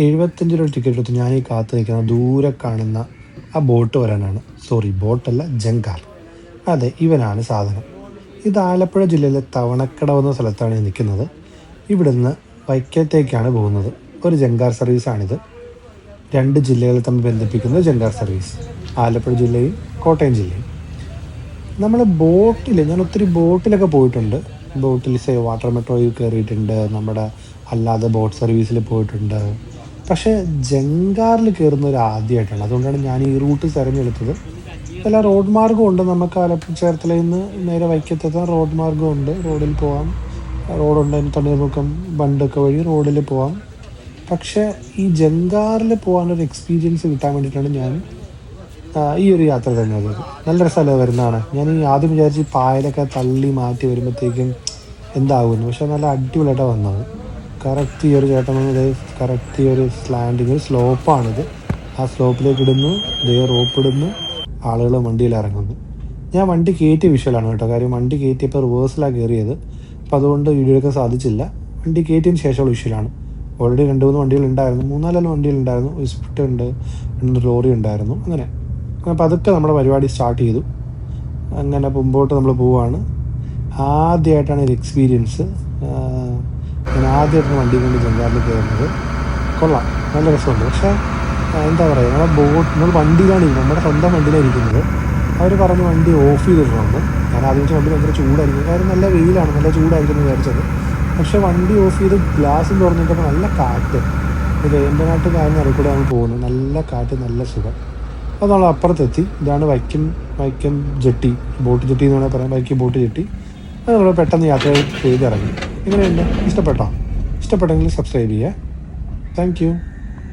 എഴുപത്തഞ്ച് രൂപ ടിക്കറ്റ് എടുത്ത് ഞാൻ ഈ കാത്തു നിൽക്കുന്ന ദൂരെ കാണുന്ന ആ ബോട്ട് വരാനാണ്. സോറി ബോട്ടല്ല ജങ്കാർ. അതെ ഇവനാണ് സാധനം. ഇത് ആലപ്പുഴ ജില്ലയിലെ തവണക്കടവ് എന്ന സ്ഥലത്താണ് നിൽക്കുന്നത്. ഇവിടുന്ന് വൈക്കത്തേക്കാണ് പോകുന്നത്. ഒരു ജങ്കാർ സർവീസാണിത് രണ്ട് ജില്ലകൾ തമ്മിൽ ബന്ധിപ്പിക്കുന്ന ജങ്കാർ സർവീസ് ആലപ്പുഴ ജില്ലയും കോട്ടയം ജില്ലയും. നമ്മൾ ബോട്ടിൽ ഞാൻ ഒത്തിരി ബോട്ടിലൊക്കെ പോയിട്ടുണ്ട്. ബോട്ടിൽ സേ വാട്ടർ മെട്രോയിൽ കയറിയിട്ടുണ്ട്. നമ്മുടെ അല്ലാതെ ബോട്ട് സർവീസിൽ പോയിട്ടുണ്ട്. പക്ഷേ ജങ്കാറിൽ കയറുന്ന ഒരു ആദ്യമായിട്ടാണ് അതുകൊണ്ടാണ് ഞാൻ ഈ റൂട്ട് തിരഞ്ഞെടുത്തത്. അല്ല റോഡ് മാർഗമുണ്ട് നമുക്ക് ആലപ്പുഴ ചേർത്തലയിൽ നിന്ന് നേരെ വൈക്കത്തെത്താൻ റോഡ് മാർഗമുണ്ട് റോഡിൽ പോവാം. റോഡുണ്ട്. തണ്ണീർമുക്കം ബണ്ടൊക്കെ വഴി റോഡിൽ പോവാം. പക്ഷേ ഈ ജങ്കാറിൽ പോകാനൊരു എക്സ്പീരിയൻസ് കിട്ടാൻ വേണ്ടിയിട്ടാണ് ഞാൻ ഈ ഒരു യാത്ര തിരഞ്ഞെടുത്തത്. നല്ല സ്ഥലം വരുന്നതാണ്. ഞാൻ ഈ ആദ്യം വിചാരിച്ച് പായലൊക്കെ തള്ളി മാറ്റി വരുമ്പോഴത്തേക്കും എന്താകുമെന്ന് പക്ഷെ നല്ല അടിപൊളിയായിട്ടാണ് വന്നത്. കറക്റ്റ് ഈ ഒരു ചേട്ടൻ വന്നത് കറക്റ്റ് ഈ ഒരു സ്ലാൻഡിങ് ഒരു സ്ലോപ്പാണിത് ആ സ്ലോപ്പിലേക്ക് ഇടുന്നു ദേ റോപ്പ് ഇടുന്നു ആളുകൾ വണ്ടിയിൽ ഇറങ്ങുന്നു. ഞാൻ വണ്ടി കയറ്റിയ വിഷ്വലാണ് കേട്ടോ. കാര്യം വണ്ടി കയറ്റിയപ്പോൾ റിവേഴ്സിലാണ് കയറിയത്. അപ്പോൾ അതുകൊണ്ട് വീഡിയോ എടുക്കാൻ സാധിച്ചില്ല. വണ്ടി കയറ്റിയതിന് ശേഷമുള്ള വിഷ്വലാണ് ഓൾറെഡി രണ്ട് മൂന്ന് വണ്ടികൾ ഉണ്ടായിരുന്നു. മൂന്നാലെല്ലാം വണ്ടികൾ ഉണ്ടായിരുന്നു. ഒരു സ്വിഫ്റ്റ് ഉണ്ട് രണ്ട് ലോറി ഉണ്ടായിരുന്നു. അങ്ങനെ. അപ്പോൾ അതൊക്കെ നമ്മുടെ പരിപാടി സ്റ്റാർട്ട് ചെയ്തു. അങ്ങനെ മുമ്പോട്ട് നമ്മൾ പോവുകയാണ് ആദ്യമായിട്ടാണ് ഒരു എക്സ്പീരിയൻസ് ഞാൻ ആദ്യമായിട്ടാണ് വണ്ടി കൊണ്ട് ജങ്കാറിൽ കയറുന്നത്. കൊള്ളാം. നല്ല രസമുണ്ട്. പക്ഷേ എന്താ പറയുക നമ്മുടെ ബോട്ട് നമ്മൾ വണ്ടിയിലാണ് നമ്മുടെ സ്വന്തം വണ്ടിയിലാണ് ഇരിക്കുന്നത്. അവർ പറഞ്ഞ് വണ്ടി ഓഫ് ചെയ്തിട്ടുണ്ട് ഞാൻ ആദ്യം വെച്ച് വണ്ടി ഭയങ്കര ചൂടായിരിക്കും. കാര്യം നല്ല വെയിലാണ്. നല്ല ചൂടായിരിക്കും എന്ന് വിചാരിച്ചത്. പക്ഷേ വണ്ടി ഓഫ് ചെയ്ത് ഗ്ലാസ് തുറന്നിട്ടപ്പോൾ നല്ല കാറ്റ്. ഇത് വേമ്പനാട്ട് കാര്യം ഇറക്കൂടെ ആണ് പോകുന്നത്. നല്ല കാറ്റ് നല്ല സുഖം. അത് നമ്മൾ അപ്പുറത്തെത്തി. ഇതാണ് Vaikom Vaikom jetty. Boat jetty എന്ന് വേണമെങ്കിൽ പറയാം. Vaikom boat jetty. അത് നമ്മൾ പെട്ടെന്ന് യാത്ര ചെയ്തിറങ്ങി ഇറങ്ങി എങ്ങനെയുണ്ട്? ഇഷ്ടപ്പെട്ടോ? ഇഷ്ടപ്പെട്ടെങ്കിൽ സബ്സ്ക്രൈബ് ചെയ്യുക. താങ്ക്